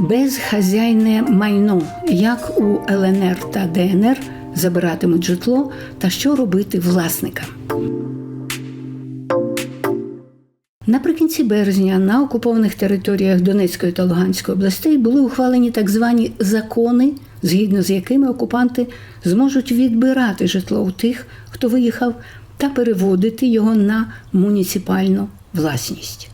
Безхазяйне майно, як у ЛНР та ДНР забиратимуть житло та що робити власникам. Наприкінці березня на окупованих територіях Донецької та Луганської областей були ухвалені так звані закони, згідно з якими окупанти зможуть відбирати житло у тих, хто виїхав, та переводити його на муніципальну власність.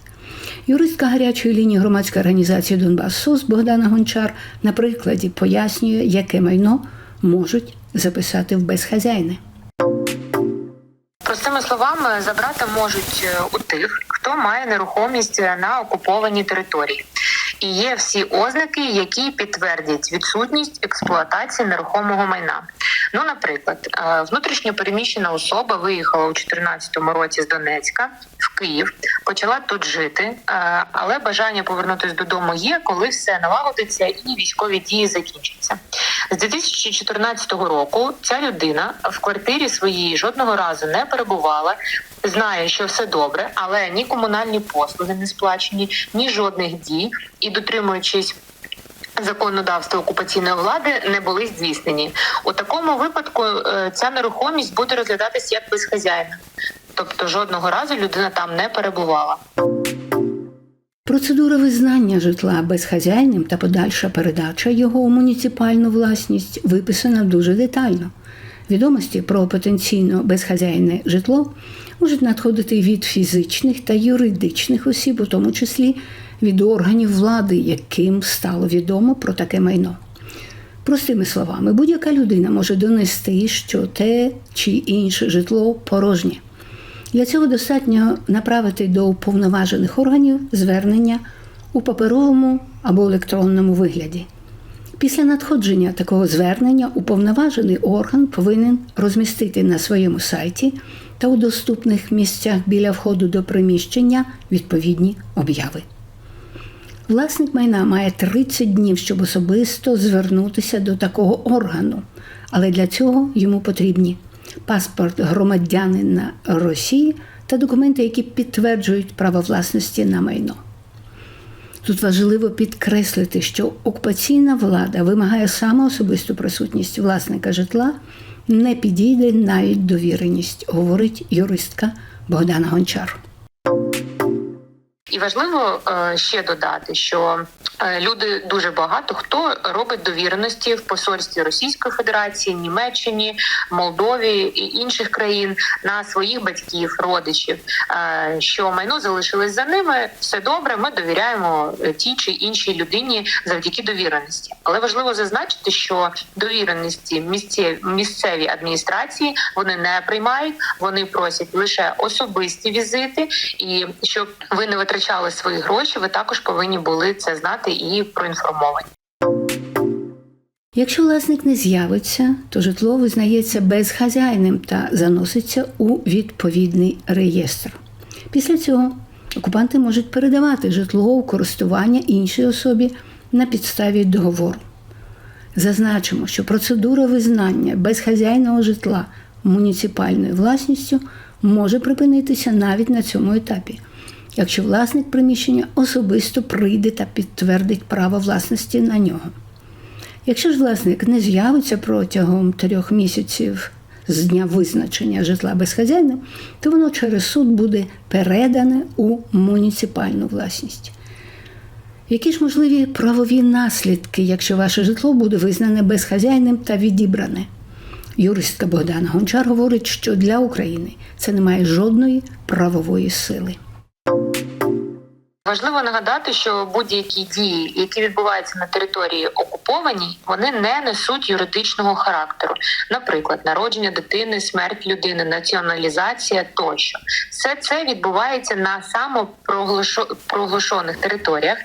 Юристка гарячої лінії громадської організації Донбас СОС Богдана Гончар на прикладі пояснює, яке майно можуть записати в безхазяйне. Простими словами, забрати можуть е, у тих, хто має нерухомість на окупованій території. І є всі ознаки, які підтвердять відсутність експлуатації нерухомого майна. Ну, наприклад, е, внутрішньо переміщена особа виїхала у 2014 році з Донецька Київ, почала тут жити, е, але бажання повернутися додому є, коли все налагодиться і військові дії закінчаться. З 2014 року ця людина в квартирі своїй жодного разу не перебувала. Знає, що все добре, але ні комунальні послуги не сплачені, ні жодних дій, і дотримуючись законодавства окупаційної влади, не були здійснені. У такому випадку е, ця нерухомість буде розглядатися як безхазяйна, тобто жодного разу людина там не перебувала. Процедура визнання житла безхазяйним та подальша передача його у муніципальну власність виписана дуже детально. Відомості про потенційно безхазяйне житло можуть надходити від фізичних та юридичних осіб, у тому числі від органів влади, яким стало відомо про таке майно. Простими словами, будь-яка людина може донести, що те чи інше житло порожнє. Для цього достатньо направити до уповноважених органів звернення у паперовому або електронному вигляді. Після надходження такого звернення уповноважений орган повинен розмістити на своєму сайті та у доступних місцях біля входу до приміщення відповідні обяви. Власник майна має 30 днів, щоб особисто звернутися до такого органу, але для цього йому потрібні паспорт громадянина Росії та документи, які підтверджують право власності на майно. Тут важливо підкреслити, що окупаційна влада вимагає саме особисту присутність власника житла, не підійде навіть довіреність, говорить юристка Богдана Гончар. І важливо е, ще додати, що е, люди дуже багато хто робить довіреності в посольстві Російської Федерації, Німеччині, Молдові і інших країн на своїх батьків, родичів, е, що майно залишилось за ними. Все добре. Ми довіряємо тій чи іншій людині завдяки довіреності. Але важливо зазначити, що довіреності місцеві місцеві адміністрації вони не приймають, вони просять лише особисті візити, і щоб ви не витрачали свої гроші, ви також повинні були це знати і проінформовані. Якщо власник не з'явиться, то житло визнається безхазяйним та заноситься у відповідний реєстр. Після цього окупанти можуть передавати житло у користування іншій особі на підставі договору. Зазначимо, що процедура визнання безхазяйного житла муніципальною власністю може припинитися навіть на цьому етапі, якщо власник приміщення особисто прийде та підтвердить право власності на нього. Якщо ж власник не з'явиться протягом трьох місяців з дня визначення житла безхазяйним, то воно через суд буде передане у муніципальну власність. Які ж можливі правові наслідки, якщо ваше житло буде визнане безхазяйним та відібране? Юристка Богдана Гончар говорить, що для України це не має жодної правової сили. Важливо нагадати, що будь-які дії, які відбуваються на території окупованій, вони не несуть юридичного характеру. Наприклад, народження дитини, смерть людини, націоналізація тощо, все це відбувається на самопроголошених територіях.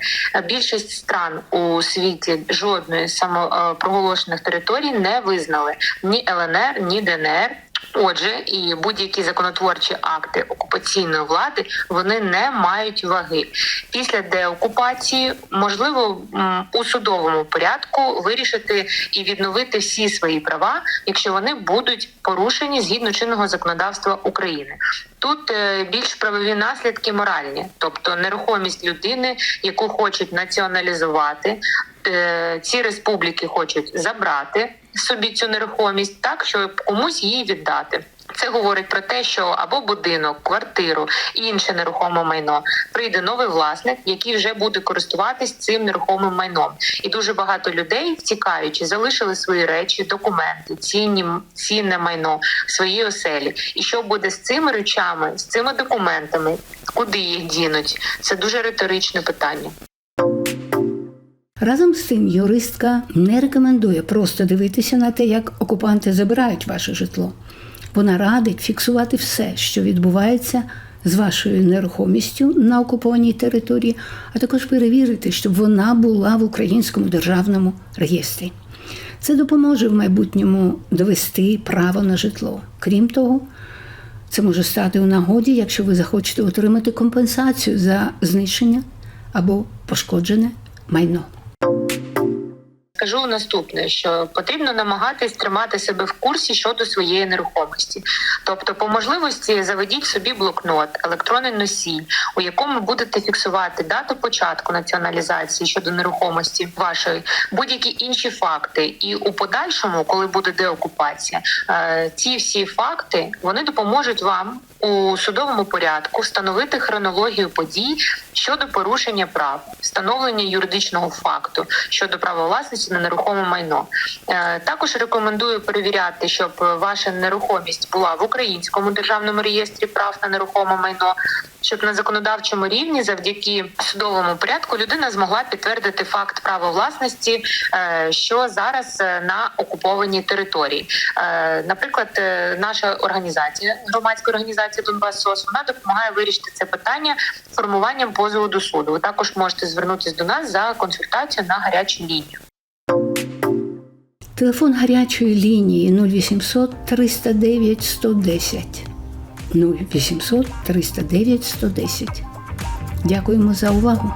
Більшість стран у світі жодної самопроголошених територій не визнали ні ЛНР, ні ДНР Отже, і будь-які законотворчі акти окупаційної влади вони не мають ваги. Після деокупації можливо у судовому порядку вирішити і відновити всі свої права, якщо вони будуть порушені згідно чинного законодавства України. Тут е, більш правові наслідки моральні, тобто нерухомість людини, яку хочуть націоналізувати. е, Ці республіки хочуть забрати собі цю нерухомість так, щоб комусь її віддати. Це говорить про те, що або будинок, квартиру і інше нерухоме майно прийде новий власник, який вже буде користуватись цим нерухомим майном. І дуже багато людей, втікаючи, залишили свої речі, документи, цінні цінне майно в своїй оселі. І що буде з цими речами, з цими документами, куди їх дінуть? Це дуже риторичне питання. Разом з тим, юристка не рекомендує просто дивитися на те, як окупанти забирають ваше житло. Вона радить фіксувати все, що відбувається з вашою нерухомістю на окупованій території, а також перевірити, щоб вона була в українському державному реєстрі. Це допоможе в майбутньому довести право на житло. Крім того, це може стати у нагоді, якщо ви захочете отримати компенсацію за знищення або пошкоджене майно. Скажу наступне, що потрібно намагатись тримати себе в курсі щодо своєї нерухомості. Тобто, по можливості заведіть собі блокнот, електронний носій, у якому будете фіксувати дату початку націоналізації щодо нерухомості вашої, будь-які інші факти. І у подальшому, коли буде деокупація, е, ці всі факти вони допоможуть вам у судовому порядку встановити хронологію подій щодо порушення прав, встановлення юридичного факту щодо права власності на нерухоме майно. Е, Також рекомендую перевіряти, щоб ваша нерухомість була в українському державному реєстрі прав на нерухоме майно, щоб на законодавчому рівні, завдяки судовому порядку, людина змогла підтвердити факт права власності, е, що зараз е, на окупованій території. Наприклад, наша організація, громадська організація Донбас СОС, вона допомагає вирішити це питання формуванням позову до суду. Ви також можете звернутися до нас за консультацією на гарячу лінію. Телефон гарячої лінії 0800 309 110. 0800 309 110. Дякуємо за увагу.